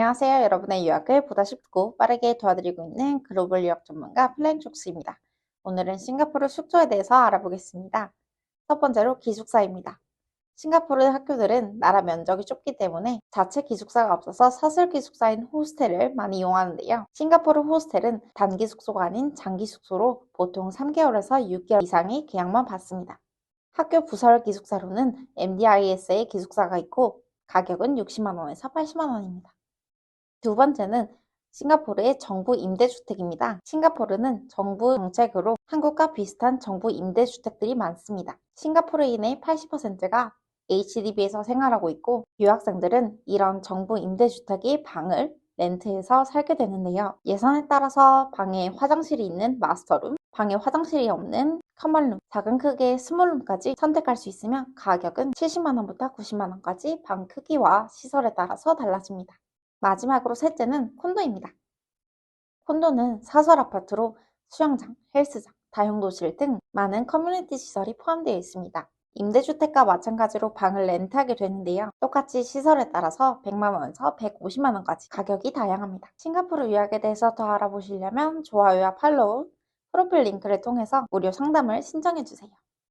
안녕하세요. 여러분의 유학을 보다 쉽고 빠르게 도와드리고 있는 글로벌 유학 전문가 플랭촉스입니다. 오늘은 싱가포르 숙소에 대해서 알아보겠습니다. 첫 번째로 기숙사입니다. 싱가포르 학교들은 나라 면적이 좁기 때문에 자체 기숙사가 없어서 사설 기숙사인 호스텔을 많이 이용하는데요. 싱가포르 호스텔은 단기 숙소가 아닌 장기 숙소로 보통 3개월에서 6개월 이상의 계약만 받습니다. 학교 부설 기숙사로는 MDIS의 기숙사가 있고 가격은 60만원에서 80만원입니다. 두 번째는 싱가포르의 정부 임대주택입니다. 싱가포르는 정부 정책으로 한국과 비슷한 정부 임대주택들이 많습니다. 싱가포르인의 80%가 HDB에서 생활하고 있고 유학생들은 이런 정부 임대주택의 방을 렌트해서 살게 되는데요. 예산에 따라서 방에 화장실이 있는 마스터룸, 방에 화장실이 없는 커먼룸, 작은 크기의 스몰룸까지 선택할 수 있으며 가격은 70만원부터 90만원까지 방 크기와 시설에 따라서 달라집니다. 마지막으로 셋째는 콘도입니다. 콘도는 사설 아파트로 수영장, 헬스장, 다용도실 등 많은 커뮤니티 시설이 포함되어 있습니다. 임대주택과 마찬가지로 방을 렌트하게 되는데요. 똑같이 시설에 따라서 100만원에서 150만원까지 가격이 다양합니다. 싱가포르 유학에 대해서 더 알아보시려면 좋아요와 팔로우, 프로필 링크를 통해서 무료 상담을 신청해주세요.